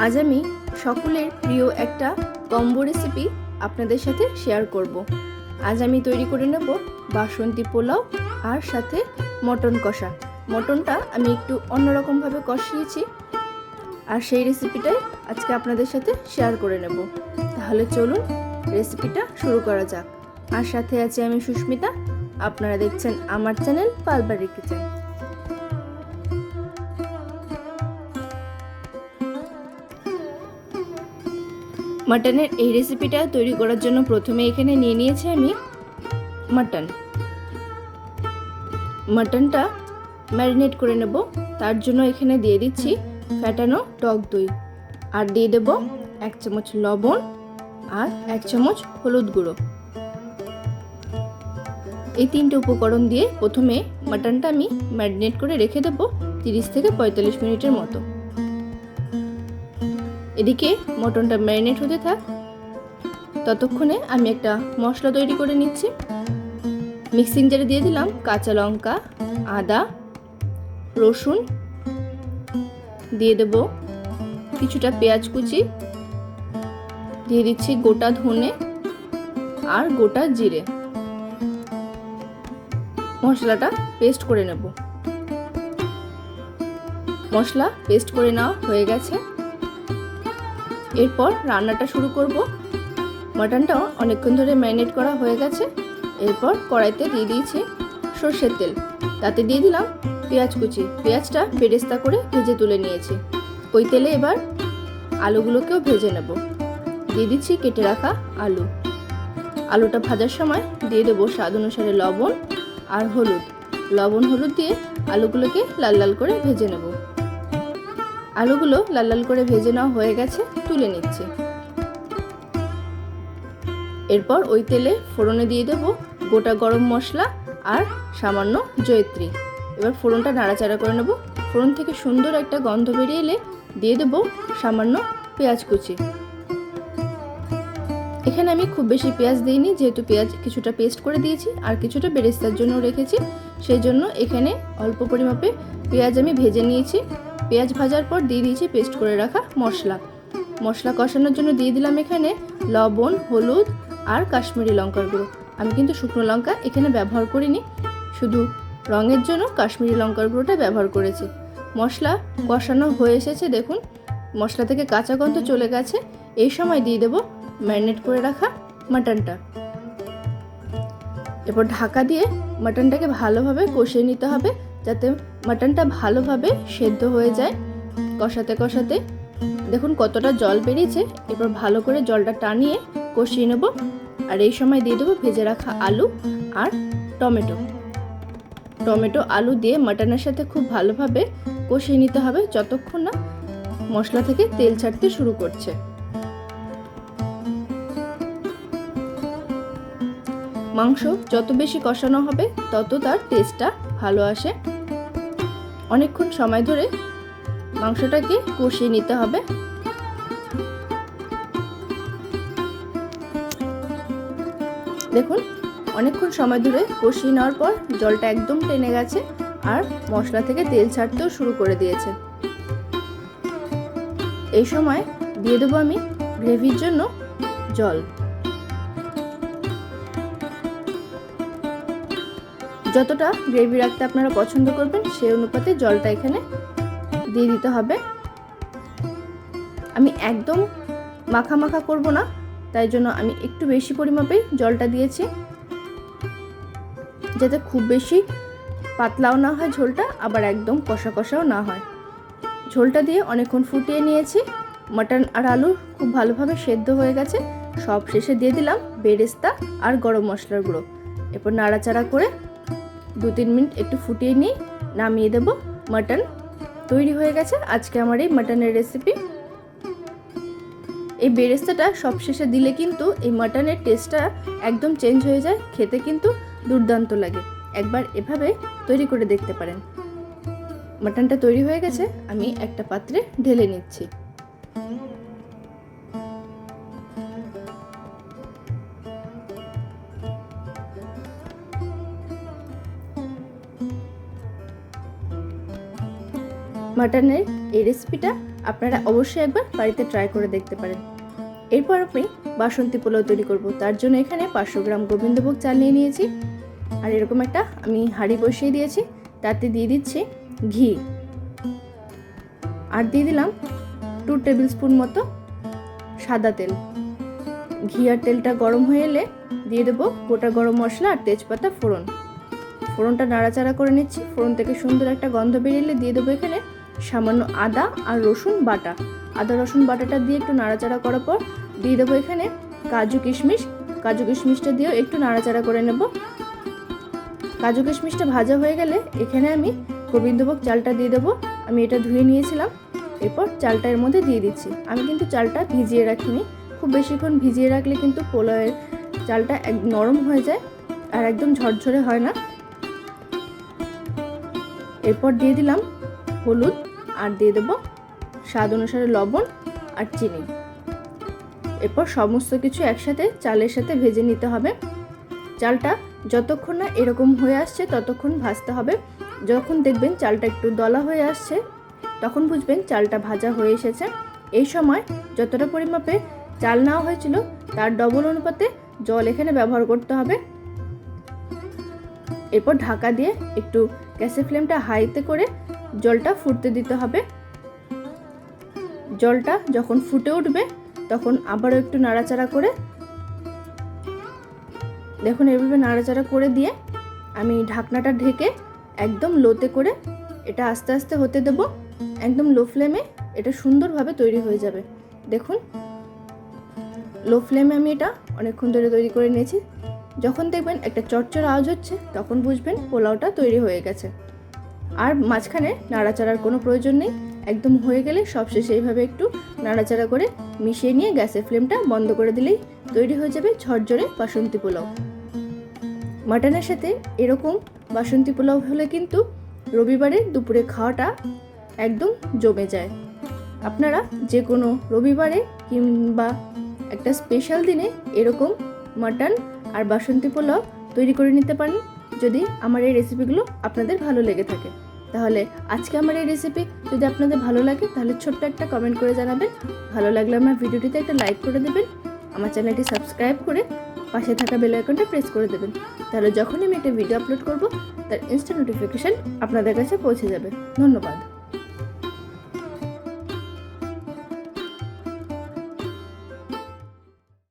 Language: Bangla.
আজ আমি সকলের প্রিয় একটা কম্বো রেসিপি আপনাদের সাথে শেয়ার করব। আজ আমি তৈরি করে নেব বাসন্তী পোলাও আর সাথে মটন কষা। মটনটা আমি একটু অন্যরকমভাবে কষিয়েছি আর সেই রেসিপিটাই আজকে আপনাদের সাথে শেয়ার করে নেব। তাহলে চলুন রেসিপিটা শুরু করা যাক। আর সাথে আছি আমি সুস্মিতা। আপনারা দেখছেন আমার চ্যানেল পালবাড়ি কিচেন মাটনের এই রেসিপিটা তৈরি করার জন্য প্রথমে এখানে নিয়ে নিয়েছি আমি মাটন। মাটনটা ম্যারিনেট করে নেব। তার জন্য এখানে দিয়ে দিচ্ছি ফ্যাটানো টক দই। আর দিয়ে দেব এক চামচ লবণ আর এক চামচ হলুদ গুঁড়ো। এই তিনটে উপকরণ দিয়ে প্রথমে মাটনটা আমি ম্যারিনেট করে রেখে দেবো তিরিশ থেকে পঁয়তাল্লিশ মিনিটের মতো। এদিকে মটনটা ম্যারিনেট হতে থাক। ততক্ষণে আমি একটা মশলা তৈরি করে নিচ্ছি। মিক্সিং জারে দিয়ে দিলাম কাঁচা লঙ্কা, আদা, রসুন। দিয়ে দেব কিছুটা পেঁয়াজ কুচি। দিয়ে দিচ্ছি গোটা ধনে আর গোটা জিরে। মশলাটা পেস্ট করে নেব। মশলা পেস্ট করে নেওয়া হয়ে গেছে। এরপর রান্নাটা শুরু করব। মাটনটাও অনেকক্ষণ ধরে ম্যারিনেট করা হয়ে গেছে। এরপর কড়াইতে দিয়ে দিয়েছি সর্ষের তেল। তাতে দিয়ে দিলাম পেঁয়াজ কুচি। পেঁয়াজটা বেরেস্তা করে ভেজে তুলে নিয়েছি। ওই তেলে এবার আলুগুলোকেও ভেজে নেব। দিয়ে দিচ্ছি কেটে রাখা আলু। আলুটা ভাজার সময় দিয়ে দেবো স্বাদ অনুসারে লবণ আর হলুদ। লবণ হলুদ দিয়ে আলুগুলোকে লাল লাল করে ভেজে নেব। আলুগুলো লাল লাল করে ভেজে নেওয়া হয়ে গেছে, তুলে নিচ্ছি। এরপর ওই তেলে ফোড়নে দিয়ে দেবো গোটা গরম মশলা আর সামান্য জয়ত্রী। এবার ফোড়নটা নাড়াচাড়া করে নেব। ফোড়ন থেকে সুন্দর একটা গন্ধ বেরিয়ে এলে দিয়ে দেবো সামান্য পেঁয়াজ কুচি। এখানে আমি খুব বেশি পেঁয়াজ দিইনি, যেহেতু পেঁয়াজ কিছুটা পেস্ট করে দিয়েছি আর কিছুটা বেরেস্তার জন্য রেখেছি। সেই জন্য এখানে অল্প পরিমাপে পেঁয়াজ আমি ভেজে নিয়েছি। পেঁয়াজ ভাজার পর দিয়ে দিয়েছি পেস্ট করে রাখা মশলা। মশলা কষানোর জন্য দিয়ে দিলাম এখানে লবণ, হলুদ আর কাশ্মীরি লঙ্কার গুঁড়ো। আমি কিন্তু শুকনো লঙ্কা এখানে ব্যবহার করিনি, শুধু রঙের জন্য কাশ্মীরি লঙ্কার গুঁড়োটা ব্যবহার করেছি। মশলা কষানো হয়ে এসেছে, দেখুন। মশলা থেকে কাঁচা গন্ধ চলে গেছে। এই সময় দিয়ে দেবো ম্যারিনেট করে রাখা মাটনটা। এরপর ঢাকা দিয়ে মাটনটাকে ভালোভাবে কষিয়ে নিতে হবে। যাতে মাটনটা ভালোভাবে সেদ্ধ হয়ে যায় কষাতে কষাতে। দেখুন কতটা জল বেরিয়েছে। এরপর ভালো করে জলটা টানিয়ে কষিয়ে নেব। আর এই সময় দিয়ে দেবো ভেজে রাখা আলু আর টমেটো। টমেটো, আলু দিয়ে মাটনের সাথে খুব ভালোভাবে কষিয়ে নিতে হবে যতক্ষণ না মশলা থেকে তেল ছাড়তে শুরু করছে। মাংস যত বেশি কষানো হবে তত তার টেস্টটা ভালো আসে। অনেকক্ষণ সময় ধরে মাংসটাকে কষিয়ে নিতে হবে। দেখুন, অনেকক্ষণ সময় ধরে কষিয়ে নেওয়ার পর জলটা একদম টেনে গেছে আর মশলা থেকে তেল ছাড়তেও শুরু করে দিয়েছে। এই সময় দিয়ে দেবো আমি গ্রেভির জন্য জল। যতটা গ্রেভি রাখতে আপনারা পছন্দ করবেন সেই অনুপাতে জলটা এখানে দিয়ে দিতে হবে। আমি একদম মাখা মাখা করব না, তাই জন্য আমি একটু বেশি পরিমাপে জলটা দিয়েছি। যাতে খুব বেশি পাতলাও না হয় ঝোলটা, আবার একদম কষা কষাও না হয়। ঝোলটা দিয়ে অনেকক্ষণ ফুটিয়ে নিয়েছি। মাটন আর আলু খুব ভালোভাবে সেদ্ধ হয়ে গেছে। সব শেষে দিয়ে দিলাম বেরেস্তা আর গরম মশলার গুঁড়ো। এরপর নাড়াচাড়া করে দু তিন মিনিট একটু ফুটিয়ে নিয়ে নামিয়ে দেব মাটন। তৈরি হয়ে গেছে আজকে আমার এই মাটনের রেসিপি এই বেরেস্তাটা সবশেষে দিলে কিন্তু এই মাটনের টেস্টটা একদম চেঞ্জ হয়ে যায়, খেতে কিন্তু দুর্দান্ত লাগে। একবার এভাবে তৈরি করে দেখতে পারেন। মাটনটা তৈরি হয়ে গেছে, আমি একটা পাত্রে ঢেলে নিচ্ছি। মাটনের এই রেসিপিটা আপনারা অবশ্যই একবার বাড়িতে ট্রাই করে দেখতে পারেন। এরপর আমি বাসন্তী পোলাও তৈরি করব। তার জন্য এখানে পাঁচশো গ্রাম গোবিন্দভোগ চাল নিয়ে নিয়েছি। আর এরকম একটা আমি হাঁড়ি বসিয়ে দিয়েছি। তাতে দিয়ে দিচ্ছি ঘি। আর দিয়ে দিলাম টু টেবিল স্পুন মতো সাদা তেল। ঘি আর তেলটা গরম হয়ে এলে দিয়ে দেবো গোটা গরম মশলা আর তেজপাতা ফোড়ন। ফোড়নটা নাড়াচাড়া করে নিচ্ছি। ফোড়ন থেকে সুন্দর একটা গন্ধ বেরিয়ে এলে দিয়ে দেবো এখানে সামান্য আদা আর রসুন বাটা। আদা, রসুন বাটাটা দিয়ে একটু নাড়াচাড়া করার পর দিয়ে দেবো এখানে কাজু কিশমিশ। কাজু কিশমিশটা দিয়েও একটু নাড়াচাড়া করে নেব। কাজু কিশমিশটা ভাজা হয়ে গেলে এখানে আমি গোবিন্দভোগ চালটা দিয়ে দেবো। আমি এটা ধুয়ে নিয়েছিলাম। এরপর চালটা এর মধ্যে দিয়ে দিচ্ছি। আমি কিন্তু চালটা ভিজিয়ে রাখিনি। খুব বেশিক্ষণ ভিজিয়ে রাখলে কিন্তু পোলাওয়ের চালটা এক নরম হয়ে যায় আর একদম ঝরঝরে হয় না। এরপর দিয়ে দিলাম হলুদ। আর দিয়ে দেবো স্বাদ অনুসারে লবণ আর চিনি। এরপর সমস্ত কিছু একসাথে চালের সাথে ভেজে নিতে হবে। চালটা যতক্ষণ না এরকম হয়ে আসছে ততক্ষণ ভাজতে হবে। যখন দেখবেন চালটা একটু দলা হয়ে আসছে, তখন বুঝবেন চালটা ভাজা হয়ে এসেছে। এই সময় যতটা পরিমাপে চাল নেওয়া হয়েছিল তার ডবল অনুপাতে জল এখানে ব্যবহার করতে হবে। এরপর ঢাকা দিয়ে একটু গ্যাসের ফ্লেমটা হাইতে করে জলটা ফুটতে দিতে হবে। জলটা যখন ফুটে উঠবে, তখন আবারও একটু নাড়াচাড়া করে দেখুন এভাবে নাড়াচাড়া করে দিয়ে আমি ঢাকনাটা ঢেকে একদম লোতে করে এটা আস্তে আস্তে হতে দেব। একদম লো ফ্লেমে এটা সুন্দরভাবে তৈরি হয়ে যাবে। দেখুন, লো ফ্লেমে আমি এটা অনেকক্ষণ ধরে তৈরি করে নিয়েছি। যখন দেখবেন একটা চটচড় আওয়াজ হচ্ছে, তখন বুঝবেন পোলাওটা তৈরি হয়ে গেছে। আর মাঝখানে নাড়াচাড়ার কোনো প্রয়োজন নেই। একদম হয়ে গেলে সবশেষে এইভাবে একটু নাড়াচাড়া করে মিশিয়ে নিয়ে গ্যাসের ফ্লেমটা বন্ধ করে দিলেই তৈরি হয়ে যাবে ঝরঝরে বাসন্তী পোলাও। মাটনের সাথে এরকম বাসন্তী পোলাও হলে কিন্তু রবিবারে দুপুরে খাওয়াটা একদম জমে যায়। আপনারা যে কোনো রবিবারে কিংবা একটা স্পেশাল দিনে এরকম মাটন আর বাসন্তী পোলাও তৈরি করে নিতে পারেন। যদি আমার এই রেসিপিগুলো আপনাদের ভালো লেগে থাকে। তাহলে আজকে আমার এই রেসিপি যদি আপনাদের ভালো লাগে, তাহলে ছোট্ট একটা কমেন্ট করে জানাবেন। ভালো লাগলে আমার ভিডিওটিতে একটা লাইক করে দেবেন। আমার চ্যানেলটি সাবস্ক্রাইব করে পাশে থাকা বেল আইকনটা প্রেস করে দেবেন। তাহলে যখনই আমি একটা ভিডিও আপলোড করব, তার ইনস্টা নোটিফিকেশান আপনাদের কাছে পৌঁছে যাবে। ধন্যবাদ।